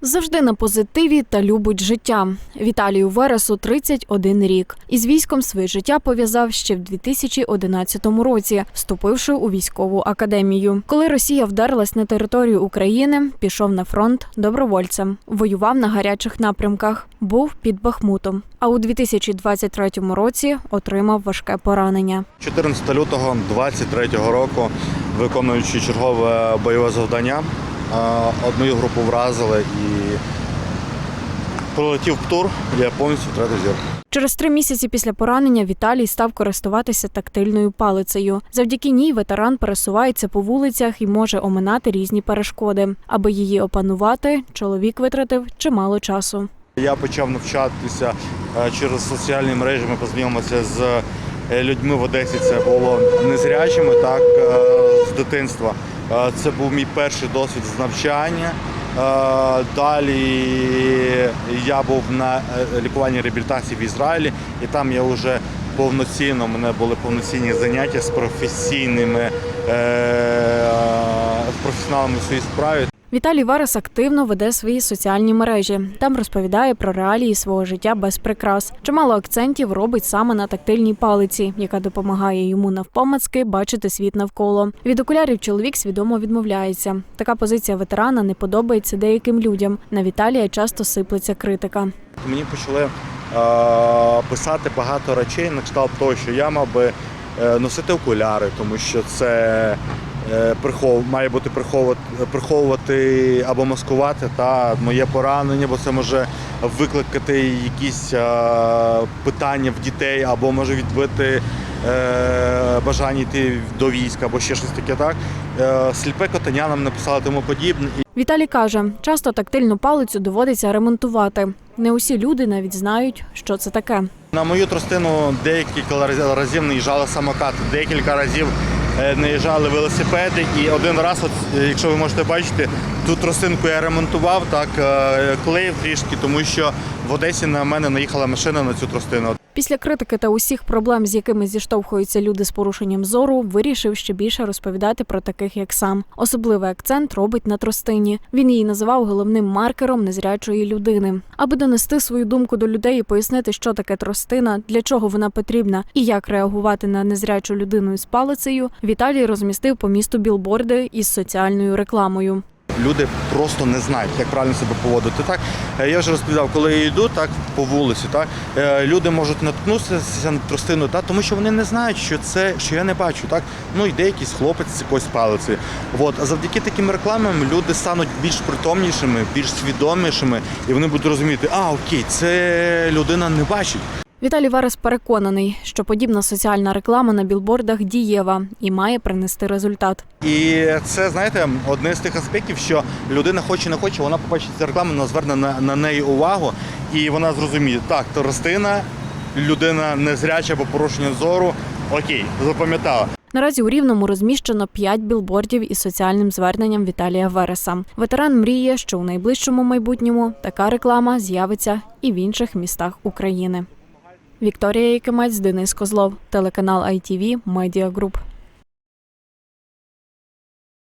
Завжди на позитиві та любить життя. Віталію Вересу 31 рік. Із військом своє життя пов'язав ще в 2011 році, вступивши у військову академію. Коли Росія вдарилась на територію України, пішов на фронт добровольцем, воював на гарячих напрямках, був під Бахмутом. А у 2023 році отримав важке поранення. 14 лютого 23 року, виконуючи чергове бойове завдання, одну групу вразили і прилетів птур, я повністю втратив зір. Через три місяці після поранення Віталій став користуватися тактильною палицею. Завдяки ній ветеран пересувається по вулицях і може оминати різні перешкоди. Аби її опанувати, чоловік витратив чимало часу. Я почав навчатися е, через соціальні мережі. Ми познайомилися з е, людьми в Одесі. Це було незрячими, так е, з дитинства. Це був мій перший досвід з навчання. Далі я був на е, лікуванні реабілітації в Ізраїлі, і там я вже повноцінно у мене були повноцінні заняття з професійними е, професіоналами в своїй справі. Віталій Варес активно веде свої соціальні мережі. Там розповідає про реалії свого життя без прикрас. Чимало акцентів робить саме на тактильній палиці, яка допомагає йому навпомацки бачити світ навколо. Від окулярів чоловік свідомо відмовляється. Така позиція ветерана не подобається деяким людям. На Віталія часто сиплеться критика. Мені почали писати багато речей на кшталт того, що я мав би носити окуляри, тому що це е, має бути приховувати, або маскувати та моє поранення, бо це може викликати якісь е, питання в дітей, або може відбити е, бажання йти до війська, або ще щось таке. Так е, сліпе котеня нам написали тому подібне. Віталій каже, часто тактильну палицю доводиться ремонтувати. Не усі люди навіть знають, що це таке. На мою тростину декілька разів наїжджали самокати, декілька разів е, наїжджали велосипеди. І один раз, от, якщо ви можете бачити, ту тростинку я ремонтував, так клеїв трішки, тому що в Одесі на мене наїхала машина на цю тростину. Після критики та усіх проблем, з якими зіштовхуються люди з порушенням зору, вирішив ще більше розповідати про таких, як сам. Особливий акцент робить на тростині. Він її називав головним маркером незрячої людини. Аби донести свою думку до людей і пояснити, що таке тростина, для чого вона потрібна і як реагувати на незрячу людину із палицею, Віталій розмістив по місту білборди із соціальною рекламою. Люди просто не знають, як правильно себе поводити. Так Е, я вже розповідав, коли я йду так по вулиці, так е, люди можуть наткнутися на тростину, так, тому що вони не знають, що це що я не бачу. Так ну йде якийсь хлопець з якоюсь палицею. От а завдяки таким рекламам люди стануть більш притомнішими, більш свідомішими, і вони будуть розуміти, а окей, це людина не бачить. Віталій Варес переконаний, що подібна соціальна реклама на білбордах дієва і має принести результат. І це, знаєте, одне з тих аспектів, що людина хоче не хоче, вона побачить цю рекламу, вона зверне на, на неї увагу, і вона зрозуміє, так, Торостина, людина незряча або порушення зору. Окей, запам'ятала. Наразі у Рівному розміщено п'ять білбордів із соціальним зверненням Віталія Вереса. Ветеран мріє, що у найближчому майбутньому така реклама з'явиться і в інших містах України. Вікторія Якимець, Денис Козлов, телеканал ITV Media Group.